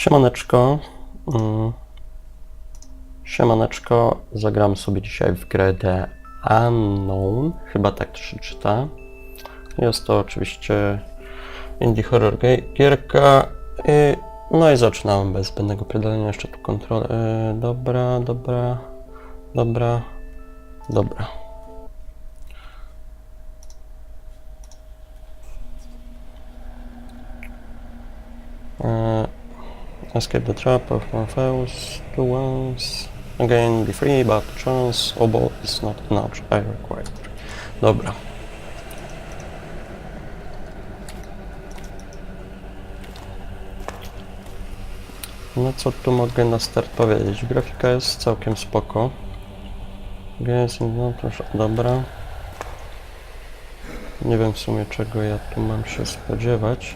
Siemaneczko. Mm. Siemaneczko. Zagram sobie dzisiaj w grę The Unknown. Chyba tak to się czyta. Jest to oczywiście indie horror gi- gierka. No i zaczynałem bez zbędnego pierdolenia jeszcze tu kontrolę. E, dobra, dobra, dobra, dobra. Escape the trap of Morpheus to once again be free, but chance obo is not enough. I require. Dobra. No co tu mogę na start powiedzieć? Grafika jest całkiem spoko. Więc no proszę, dobra. Nie wiem w sumie czego ja tu mam się spodziewać.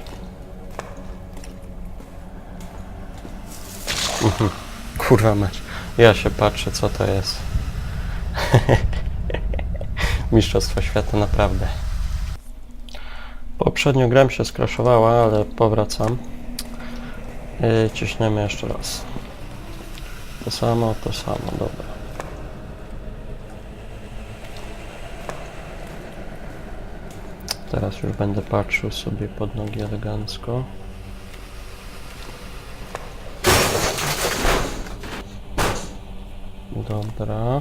Mhm. Kurwa. Ja się patrzę, co to jest. Mistrzostwo świata, naprawdę. Poprzednio gram się skraszowała, ale powracam. Yy, ciśniemy jeszcze raz. To samo, to samo, dobra. Teraz już będę patrzył sobie pod nogi elegancko. Dobra.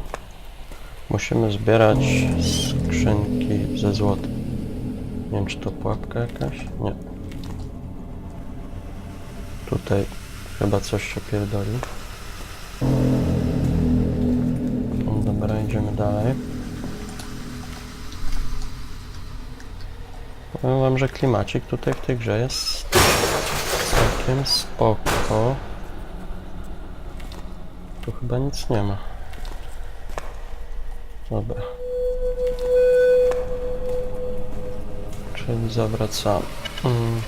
Musimy zbierać skrzynki ze złotem. Nie wiem, czy to pułapka jakaś? Nie. Tutaj chyba coś się pierdoli. Dobra, idziemy dalej. Powiem wam, że klimacik tutaj w tej grze jest całkiem spoko. Tu chyba nic nie ma. Dobra. Czyli zawracamy. Mm.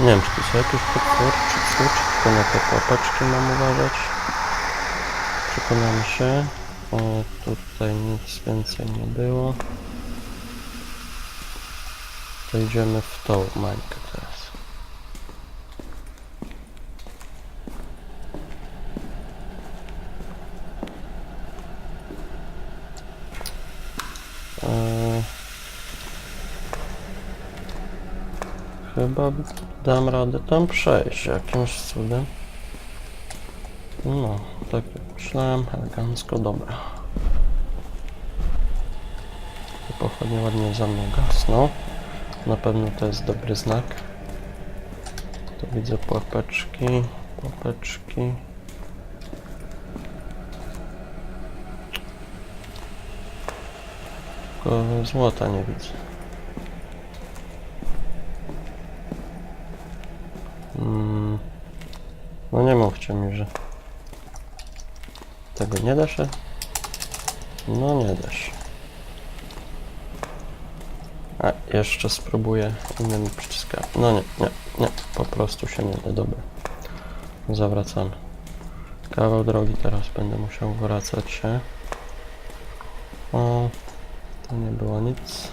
Nie wiem, czy to są jakieś potwór, czy co, czy tylko na te łapeczki mam uważać. Przekonamy się. O, tutaj nic więcej nie było. To idziemy w tą mańkę teraz. Chyba dam radę tam przejść jakimś cudem. No, tak jak myślałem, elegancko, dobra. Pochodnie ładnie za mną gasną. Na pewno to jest dobry znak. Tu widzę pułapeczki, pułapeczki. Tylko złota nie widzę. Mm. Mówcie mi, że tego nie da się. No nie da się. A jeszcze spróbuję innymi przyciskami. No nie, nie, nie, po prostu się nie da, dobra. Zawracamy. Kawał drogi teraz będę musiał wracać się. O, to nie było nic.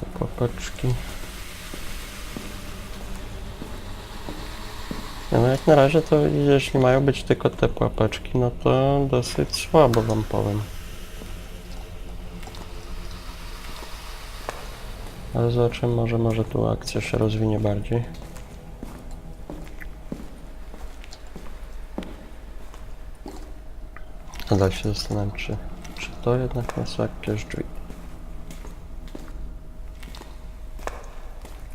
To popeczki. No jak na razie to jeśli mają być tylko te pułapeczki, no to dosyć słabo wam powiem. Ale zobaczymy, może, może tu akcja się rozwinie bardziej. Nadal się zastanawiam, czy, czy to jednak nie są jakieś drzwi.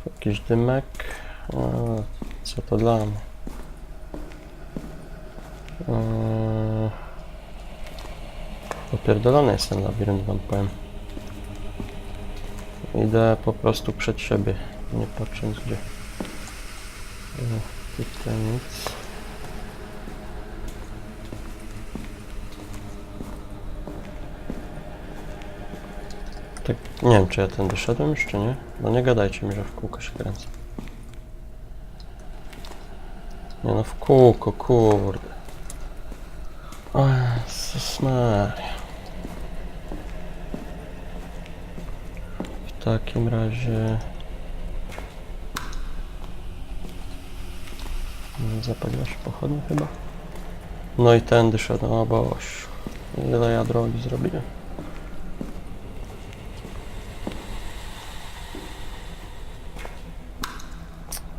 Jakiś dymek. Co to dla mnie? Eee, Popierdolony jest ten labirynt, wam powiem. Idę po prostu przed siebie, nie patrząc gdzie. Eee, Tutaj nic. Tak, nie wiem czy ja ten wyszedłem już czy nie? No nie gadajcie mi, że w kółko się kręcę. Nie no w kółko, kurde. O Jezus Maria. W takim razie... Zapaliła się pochodnia chyba. No i tędy szedłem, o boż. Ile ja drogi zrobiłem.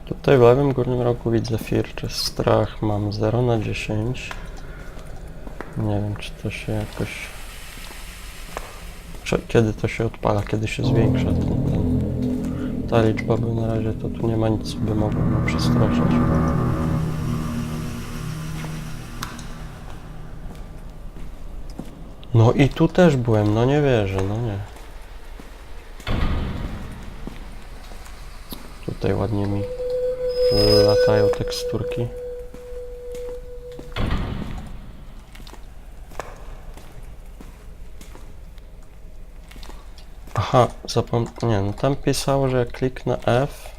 Tutaj w lewym górnym rogu widzę firczy. Strach mam 0 na 10. Nie wiem, czy to się jakoś... Kiedy to się odpala, kiedy się zwiększa ten, ten, ta liczba, bo na razie to tu nie ma nic, co by mogło mnie przestraszyć. No i tu też byłem, no nie wierzę, no nie. Tutaj ładnie mi latają teksturki. Aha, zapom... Nie, no tam pisało, że jak kliknę F,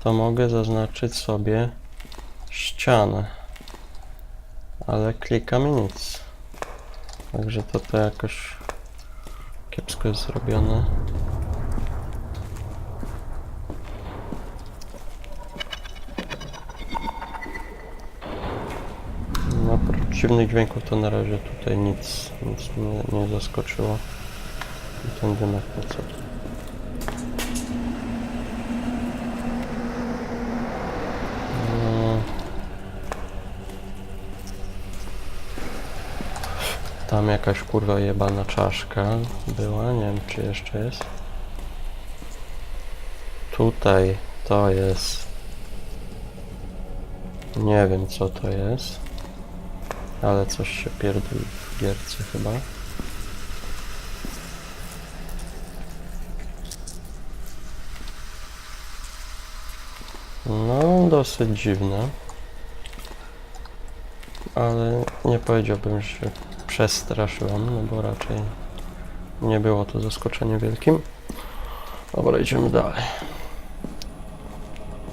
to mogę zaznaczyć sobie ścianę. Ale klikam nic. Także to to jakoś kiepsko jest zrobione. No, oprócz dziwnych dźwięków to na razie tutaj nic, nic mnie nie zaskoczyło. I to co? No. Tam jakaś kurwa jebana czaszka była, nie wiem czy jeszcze jest. Tutaj to jest. Nie wiem co to jest. Ale coś się pierdoli w gierce chyba. No, dosyć dziwne. Ale nie powiedziałbym, że się przestraszyłem, no bo raczej nie było to zaskoczeniem wielkim. Dobra, idziemy dalej.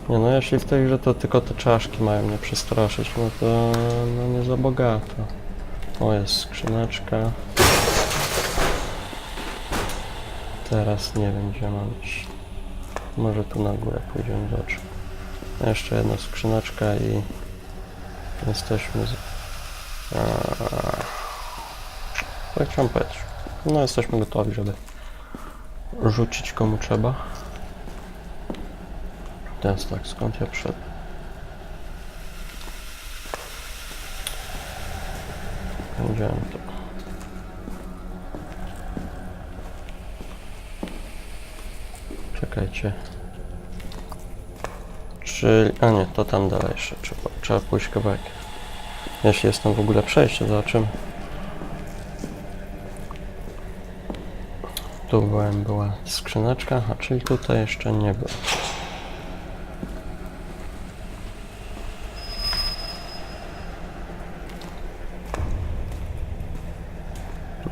Nie no, jeśli w tej grze to tylko te czaszki mają mnie przestraszyć, no to no nie za bogato. O, jest skrzyneczka. Teraz nie wiem, gdzie mam iść. Może tu na górę pójdziemy do oczu. Jeszcze jedna skrzyneczka i jesteśmy z... Co chciałem powiedzieć? No jesteśmy gotowi, żeby rzucić komu trzeba. Teraz tak, skąd ja przed? Będziemy to. Czekajcie. Czyli... A nie, to tam dalej jeszcze trzeba, trzeba pójść kawałek. Jeśli jest tam w ogóle przejście, zobaczymy. Tu byłem, była skrzyneczka, a czyli tutaj jeszcze nie było.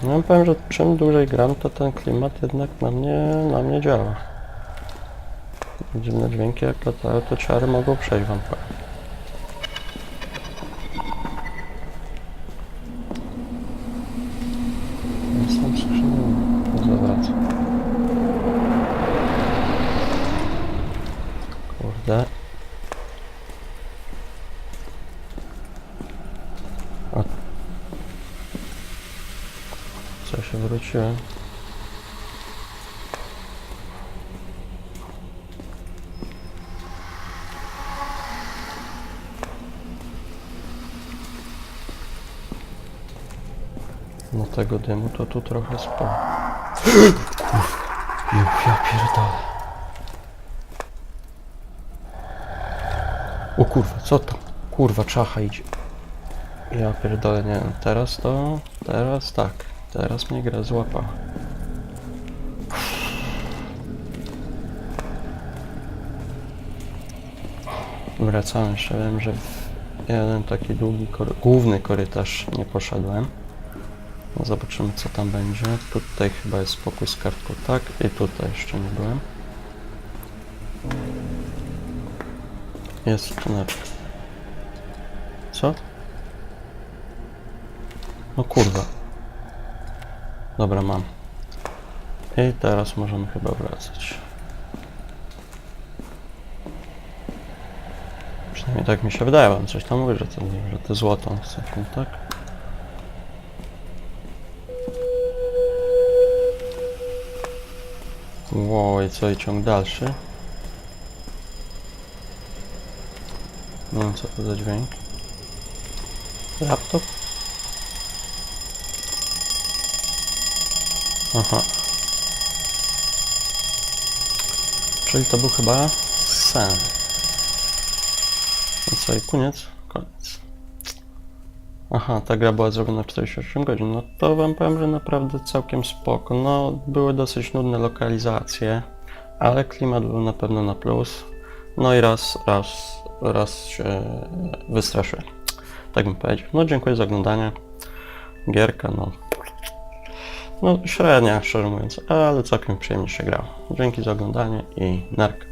No powiem, że czym dłużej gram, to ten klimat jednak na mnie, na mnie działa. Dziwne dźwięki jak latają, to czary mogą przejść wam powiem. Są skrzyny, nie zawraca. Kurde. A... Co się wróciłem? No tego dymu to tu trochę spał. ja pierdolę. O kurwa, co to? Kurwa, czacha idzie. Ja pierdolę, nie wiem, teraz to... Teraz tak. Teraz mnie gra złapała. Wracamy jeszcze, wiem, że w jeden taki długi, kory główny korytarz nie poszedłem. No zobaczymy co tam będzie. Tutaj chyba jest spokój z kartką, tak? I tutaj jeszcze nie byłem. Jest skrzyneczka. Co? No kurwa. Dobra, mam. I teraz możemy chyba wracać. Przynajmniej tak mi się wydaje, wam coś tam mówi, że to, że to złoto. Sekund, tak? I co, i ciąg dalszy? Wiem, co to za dźwięk. Laptop? Aha. Czyli to był chyba sen. No co, i koniec? Koniec. Aha, ta gra była zrobiona w 48 godzin. No to wam powiem, że naprawdę całkiem spoko. No, były dosyć nudne lokalizacje, ale klimat był na pewno na plus. No i raz, raz, raz się wystraszyłem. Tak bym powiedział. No, dziękuję za oglądanie. Gierka, no. No, średnia, szczerze mówiąc, ale całkiem przyjemnie się grało. Dzięki za oglądanie i narka.